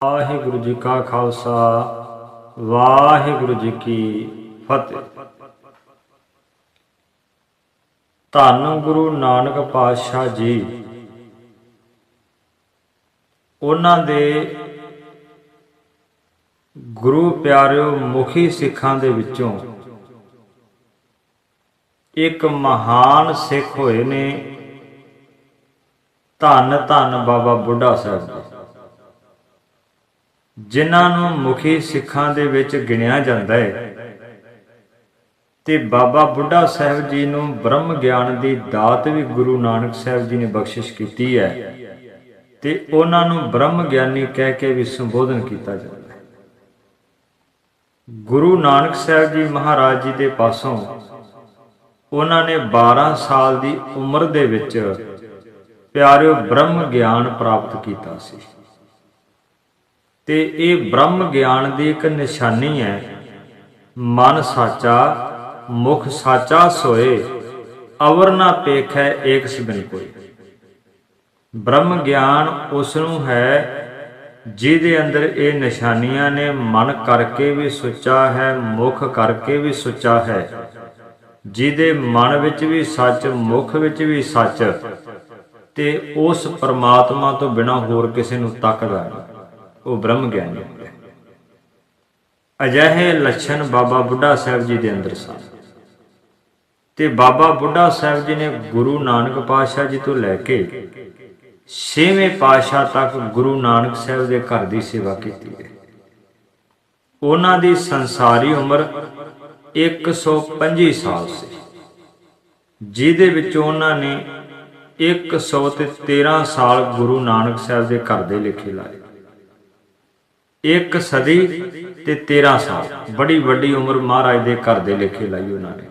ਵਾਹਿਗੁਰੂ ਜੀ ਕਾ ਖਾਲਸਾ, ਵਾਹਿਗੁਰੂ ਜੀ ਕੀ ਫਤਿਹ। ਧੰਨ ਗੁਰੂ ਨਾਨਕ ਪਾਤਸ਼ਾਹ ਜੀ, ਉਹਨਾਂ ਦੇ ਗੁਰੂ ਪਿਆਰਿਓ ਮੁਖੀ ਸਿੱਖਾਂ ਦੇ ਵਿੱਚੋਂ ਇੱਕ ਮਹਾਨ ਸਿੱਖ ਹੋਏ ਨੇ ਧੰਨ ਧੰਨ ਬਾਬਾ ਬੁੱਢਾ ਸਾਹਿਬ ਜੀ। ਜਿਨ੍ਹਾਂ ਨੂੰ ਮੁਖੀ ਸਿੱਖਾਂ ਦੇ ਵਿੱਚ ਗਿਣਿਆ ਜਾਂਦਾ ਹੈ। ਤੇ ਬਾਬਾ ਬੁੱਢਾ ਸਾਹਿਬ ਜੀ ਨੂੰ ਬ੍ਰਹਮ ਗਿਆਨ ਦੀ ਦਾਤ ਵੀ ਗੁਰੂ ਨਾਨਕ ਸਾਹਿਬ ਜੀ ਨੇ ਬਖਸ਼ਿਸ਼ ਕੀਤੀ ਹੈ। ਤੇ ਉਹਨਾਂ ਨੂੰ ਬ੍ਰਹਮ ਗਿਆਨੀ ਕਹਿ ਕੇ ਵੀ ਸੰਬੋਧਨ ਕੀਤਾ ਜਾਂਦਾ ਹੈ। ਗੁਰੂ ਨਾਨਕ ਸਾਹਿਬ ਜੀ ਮਹਾਰਾਜ ਜੀ ਦੇ ਪਾਸੋਂ ਉਹਨਾਂ ਨੇ 12 ਸਾਲ ਦੀ ਉਮਰ ਦੇ ਵਿੱਚ ਪਿਆਰਿਓ ਬ੍ਰਹਮ ਗਿਆਨ ਪ੍ਰਾਪਤ ਕੀਤਾ ਸੀ। ਤੇ ਇਹ ਬ੍ਰਹਮ ਗਿਆਨ ਦੀ ਇੱਕ ਨਿਸ਼ਾਨੀ ਹੈ। ਮਨ ਸਾਚਾ, ਮੁਖ ਸਾਚਾ ਸੋਏ, ਅਵਰ ਨਾ ਪੇਖੈ ਏਕ ਸਿਬਨ ਕੋਈ। ਬ੍ਰਹਮ ਗਿਆਨ ਉਸ ਨੂੰ ਹੈ, ਜਿਹਦੇ ਅੰਦਰ ਇਹ ਨਿਸ਼ਾਨੀਆਂ ਨੇ ਮਨ ਕਰਕੇ ਵੀ ਸੁੱਚਾ ਹੈ, ਮੁਖ ਕਰਕੇ ਵੀ ਸੁੱਚਾ ਹੈ, ਜਿਹਦੇ ਮਨ ਵਿੱਚ ਵੀ ਸੱਚ, ਮੁਖ ਵਿੱਚ ਵੀ ਸੱਚ, ਤੇ ਉਸ ਪਰਮਾਤਮਾ ਤੋਂ ਬਿਨਾ ਹੋਰ ਕਿਸੇ ਨੂੰ ਤੱਕਦਾ ਨਹੀਂ। ਉਹ ਬ੍ਰਹਮ ਗਿਆਨੀ ਅਜਿਹੇ ਲੱਛਣ ਬਾਬਾ ਬੁੱਢਾ ਸਾਹਿਬ ਜੀ ਦੇ ਅੰਦਰ ਸਨ। ਤੇ ਬਾਬਾ ਬੁੱਢਾ ਸਾਹਿਬ ਜੀ ਨੇ ਗੁਰੂ ਨਾਨਕ ਪਾਤਸ਼ਾਹ ਜੀ ਤੋਂ ਲੈ ਕੇ ਛੇਵੇਂ ਪਾਤਸ਼ਾਹ ਤੱਕ ਗੁਰੂ ਨਾਨਕ ਸਾਹਿਬ ਦੇ ਘਰ ਦੀ ਸੇਵਾ ਕੀਤੀ ਹੈ। ਉਹਨਾਂ ਦੀ ਸੰਸਾਰੀ ਉਮਰ 125 ਸਾਲ ਸੀ, ਜਿਹਦੇ ਵਿੱਚ ਉਹਨਾਂ ਨੇ 113 ਸਾਲ ਗੁਰੂ ਨਾਨਕ ਸਾਹਿਬ ਦੇ ਘਰ ਦੇ ਲਿਖੇ ਲਾਏ। ਇੱਕ ਸਦੀ ਤੇ 13 ਸਾਲ। ਬੜੀ ਵੱਡੀ ਉਮਰ ਮਹਾਰਾਜ ਦੇ ਘਰ ਦੇ ਲੇਖੇ ਲਾਈ ਉਹਨਾਂ ਨੇ।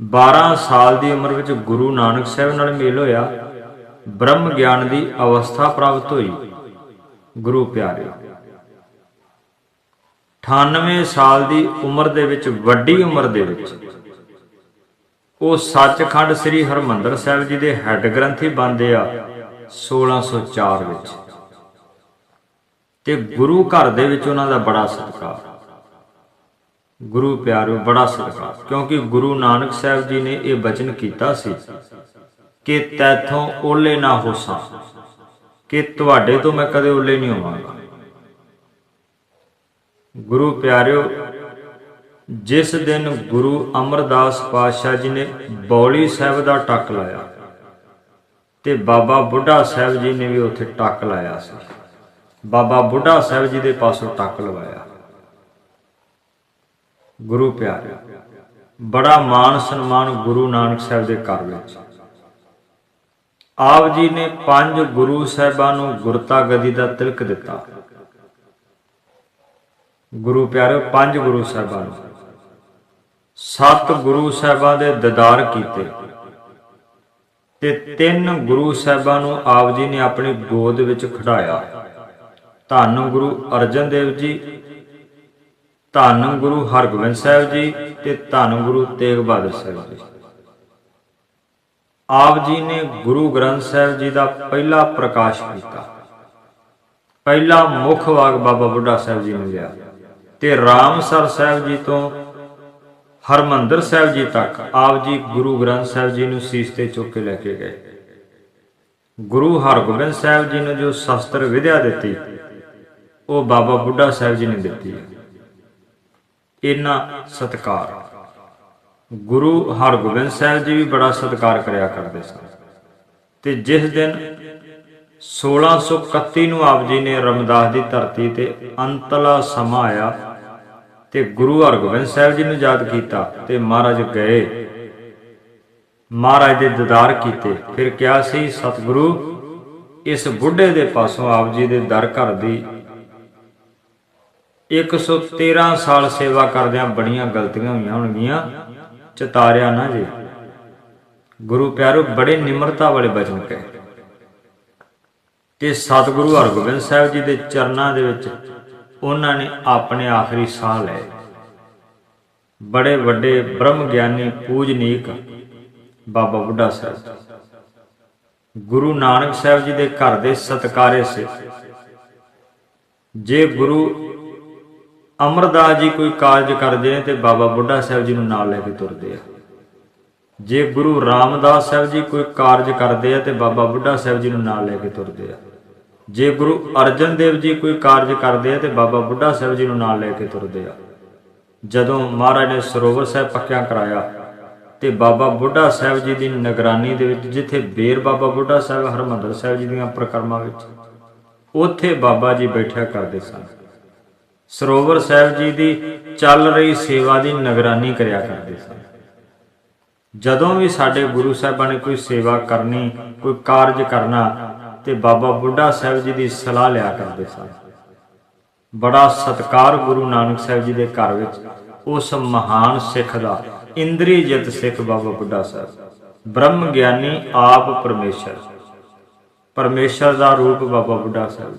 12 ਸਾਲ ਦੀ ਉਮਰ ਵਿੱਚ ਗੁਰੂ ਨਾਨਕ ਸਾਹਿਬ ਨਾਲ ਮੇਲ ਹੋਇਆ। ਬ੍ਰਹਮ ਗਿਆਨ ਦੀ ਅਵਸਥਾ ਪ੍ਰਾਪਤ ਹੋਈ। ਗੁਰੂ ਪਿਆਰੇ 98 ਸਾਲ ਦੀ ਉਮਰ ਦੇ ਵਿੱਚ, ਵੱਡੀ ਉਮਰ ਦੇ ਵਿੱਚ, ਉਹ ਸੱਚਖੰਡ ਸ੍ਰੀ ਹਰਮੰਦਰ ਸਾਹਿਬ ਜੀ ਦੇ ਹੈੱਡ ਗ੍ਰੰਥੀ ਬਣਦੇ ਆ 1604 ਵਿੱਚ। ਤੇ ਗੁਰੂ ਘਰ ਦੇ ਵਿੱਚ ਉਹਨਾਂ ਦਾ ਬੜਾ ਸਤਿਕਾਰ। ਗੁਰੂ ਪਿਆਰਿਓ, ਬੜਾ ਸਤਿਕਾਰ। ਕਿਉਂਕਿ ਗੁਰੂ ਨਾਨਕ ਸਾਹਿਬ ਜੀ ਨੇ ਇਹ ਬਚਨ ਕੀਤਾ ਸੀ ਕਿ ਤੈਥੋਂ ਓਲੇ ਨਾ ਹੋਸਾਂ, ਕਿ ਤੁਹਾਡੇ ਤੋਂ ਮੈਂ ਕਦੇ ਓਲੇ ਨਹੀਂ ਹੋਵਾਂਗਾ। ਗੁਰੂ ਪਿਆਰਿਓ, ਜਿਸ ਦਿਨ ਗੁਰੂ ਅਮਰਦਾਸ ਪਾਤਸ਼ਾਹ ਜੀ ਨੇ ਬੌਲੀ ਸਾਹਿਬ ਦਾ ਟੱਕ ਲਾਇਆ ਤੇ ਬਾਬਾ ਬੁੱਢਾ ਸਾਹਿਬ ਜੀ ਨੇ ਵੀ ਉੱਥੇ ਟੱਕ ਲਾਇਆ ਸੀ। ਬਾਬਾ ਬੁੱਢਾ ਸਾਹਿਬ ਜੀ ਦੇ ਪਾਸੋਂ ਟੱਕ ਲਵਾਇਆ। ਗੁਰੂ ਪਿਆਰੇ ਬੜਾ ਮਾਣ ਸਨਮਾਨ ਗੁਰੂ ਨਾਨਕ ਸਾਹਿਬ ਦੇ ਘਰ ਵਿੱਚ। ਆਪ ਜੀ ਨੇ ਪੰਜ ਗੁਰੂ ਸਾਹਿਬਾਂ ਨੂੰ ਗੁਰਤਾ ਗਦੀ ਦਾ ਤਿਲਕ ਦਿੱਤਾ। ਗੁਰੂ ਪਿਆਰੇ ਪੰਜ ਗੁਰੂ ਸਾਹਿਬਾਂ ਨੂੰ। ਸੱਤ ਗੁਰੂ ਸਾਹਿਬਾਂ ਦੇ ਦੀਦਾਰ ਕੀਤੇ। ਤੇ ਤਿੰਨ ਗੁਰੂ ਸਾਹਿਬਾਂ ਨੂੰ ਆਪ ਜੀ ਨੇ ਆਪਣੀ ਗੋਦ ਵਿੱਚ ਖੜਾਇਆ। ਧੰਨ ਗੁਰੂ ਅਰਜਨ ਦੇਵ ਜੀ, ਧੰਨ ਗੁਰੂ ਹਰਗੋਬਿੰਦ ਸਾਹਿਬ ਜੀ ਤੇ ਧੰਨ ਗੁਰੂ ਤੇਗ ਬਹਾਦਰ ਸਾਹਿਬ ਜੀ। ਆਪ ਜੀ ਨੇ ਗੁਰੂ ਗ੍ਰੰਥ ਸਾਹਿਬ ਜੀ ਦਾ ਪਹਿਲਾ ਪ੍ਰਕਾਸ਼ ਕੀਤਾ। ਪਹਿਲਾ ਮੁੱਖ ਵਾਗ ਬਾਬਾ ਬੁੱਢਾ ਸਾਹਿਬ ਜੀ ਨੇ ਲਿਆ ਤੇ ਰਾਮਸਰ ਸਾਹਿਬ ਜੀ ਤੋਂ ਹਰਮੰਦਰ ਸਾਹਿਬ ਜੀ ਤੱਕ ਆਪ ਜੀ ਗੁਰੂ ਗ੍ਰੰਥ ਸਾਹਿਬ ਜੀ ਨੂੰ ਸੀਸ ਤੇ ਚੁੱਕ ਕੇ ਲੈ ਕੇ ਗਏ। ਗੁਰੂ ਹਰਗੋਬਿੰਦ ਸਾਹਿਬ ਜੀ ਨੂੰ ਜੋ ਸ਼ਸਤਰ ਵਿਦਿਆ ਦਿੱਤੀ ਉਹ ਬਾਬਾ ਬੁੱਢਾ ਸਾਹਿਬ ਜੀ ਨੇ ਦਿੱਤੀ। ਇਹਨਾਂ ਸਤਕਾਰ। ਗੁਰੂ ਹਰਗੋਬਿੰਦ ਸਾਹਿਬ ਜੀ ਵੀ ਬੜਾ ਸਤਕਾਰ ਕਰਿਆ ਕਰਦੇ ਸਨ। ਤੇ ਜਿਸ ਦਿਨ 1631 ਨੂੰ ਆਪ ਜੀ ਨੇ ਰਮਦਾਸ ਦੀ ਧਰਤੀ ਤੇ ਅੰਤਲਾ ਸਮਾਂ ਆਇਆ ਤੇ ਗੁਰੂ ਹਰਗੋਬਿੰਦ ਸਾਹਿਬ ਜੀ ਨੂੰ ਯਾਦ ਕੀਤਾ ਤੇ ਮਹਾਰਾਜ ਗਏ। ਮਹਾਰਾਜ ਦੇ ਦੀਦਾਰ ਕੀਤੇ। ਫਿਰ ਕਿਹਾ ਸੀ, ਸਤਿਗੁਰੂ, ਇਸ ਬੁੱਢੇ ਦੇ ਪਾਸੋਂ ਆਪ ਜੀ ਦੇ ਦਰ ਘਰ ਦੀ 113 ਸਾਲ ਸੇਵਾ ਕਰਦਿਆਂ ਬੜੀਆਂ ਗਲਤੀਆਂ ਹੋਈਆਂ ਹੋਣਗੀਆਂ। ਚਤਾਰਿਆ ਨਾ ਜੀ। ਗੁਰੂ ਪਿਆਰੋ, ਬੜੇ ਨਿਮਰਤਾ ਵਾਲੇ ਬਚਨ ਕਹੇ। ਤੇ ਸਤਿਗੁਰੂ ਹਰਗੋਬਿੰਦ ਸਾਹਿਬ ਜੀ ਦੇ ਚਰਨਾਂ ਦੇ ਵਿੱਚ ਉਹਨਾਂ ਨੇ ਆਪਣੇ ਆਖਰੀ ਸਾਹ ਲਏ। ਬੜੇ ਵੱਡੇ ਬ੍ਰਹਮ ਗਿਆਨੀ ਪੂਜਨੀਕ ਬਾਬਾ ਬੁੱਢਾ ਸਾਹਿਬ ਗੁਰੂ ਨਾਨਕ ਸਾਹਿਬ ਜੀ ਦੇ ਘਰ ਦੇ ਸਤਕਾਰੇ ਸੇ। ਜੇ ਗੁਰੂ ਅਮਰਦਾਸ ਜੀ ਕੋਈ ਕਾਰਜ ਕਰਦੇ ਨੇ ਤੇ ਬਾਬਾ ਬੁੱਢਾ ਸਾਹਿਬ ਜੀ ਨੂੰ ਨਾਲ ਲੈ ਕੇ ਤੁਰਦੇ ਆ। ਜੇ ਗੁਰੂ ਰਾਮਦਾਸ ਸਾਹਿਬ ਜੀ ਕੋਈ ਕਾਰਜ ਕਰਦੇ ਆ ਤੇ ਬਾਬਾ ਬੁੱਢਾ ਸਾਹਿਬ ਜੀ ਨੂੰ ਨਾਲ ਲੈ ਕੇ ਤੁਰਦੇ ਆ। ਜੇ ਗੁਰੂ ਅਰਜਨ ਦੇਵ ਜੀ ਕੋਈ ਕਾਰਜ ਕਰਦੇ ਆ ਤੇ ਬਾਬਾ ਬੁੱਢਾ ਸਾਹਿਬ ਜੀ ਨੂੰ ਨਾਲ ਲੈ ਕੇ ਤੁਰਦੇ ਆ। ਜਦੋਂ ਮਹਾਰਾਜ ਨੇ ਸਰੋਵਰ ਸਾਹਿਬ ਪੱਕਿਆ ਕਰਾਇਆ ਤੇ ਬਾਬਾ ਬੁੱਢਾ ਸਾਹਿਬ ਜੀ ਦੀ ਨਿਗਰਾਨੀ ਦੇ ਵਿੱਚ ਜਿੱਥੇ ਬੇਰ ਬਾਬਾ ਬੁੱਢਾ ਸਾਹਿਬ, ਹਰਮੰਦਰ ਸਾਹਿਬ ਜੀ ਦੀਆਂ ਪ੍ਰਕਰਮਾਂ ਵਿੱਚ, ਉੱਥੇ ਬਾਬਾ ਜੀ ਬੈਠਿਆ ਕਰਦੇ ਸਨ। ਸਰੋਵਰ ਸਾਹਿਬ ਜੀ ਦੀ ਚੱਲ ਰਹੀ ਸੇਵਾ ਦੀ ਨਿਗਰਾਨੀ ਕਰਿਆ ਕਰਦੇ ਸਨ। ਜਦੋਂ ਵੀ ਸਾਡੇ ਗੁਰੂ ਸਾਹਿਬਾਂ ਨੇ ਕੋਈ ਸੇਵਾ ਕਰਨੀ, ਕੋਈ ਕਾਰਜ ਕਰਨਾ, ਤੇ ਬਾਬਾ ਬੁੱਢਾ ਸਾਹਿਬ ਜੀ ਦੀ ਸਲਾਹ ਲਿਆ ਕਰਦੇ ਸਨ। ਬੜਾ ਸਤਕਾਰ ਗੁਰੂ ਨਾਨਕ ਸਾਹਿਬ ਜੀ ਦੇ ਘਰ ਵਿੱਚ ਉਸ ਮਹਾਨ ਸਿੱਖ ਦਾ ਇੰਦਰੀ ਜਿਤ ਸਿੱਖ ਬਾਬਾ ਬੁੱਢਾ ਸਾਹਿਬ। ਬ੍ਰਹਮ ਗਿਆਨੀ ਆਪ ਪਰਮੇਸ਼ਰ। ਪਰਮੇਸ਼ਰ ਦਾ ਰੂਪ ਬਾਬਾ ਬੁੱਢਾ ਸਾਹਿਬ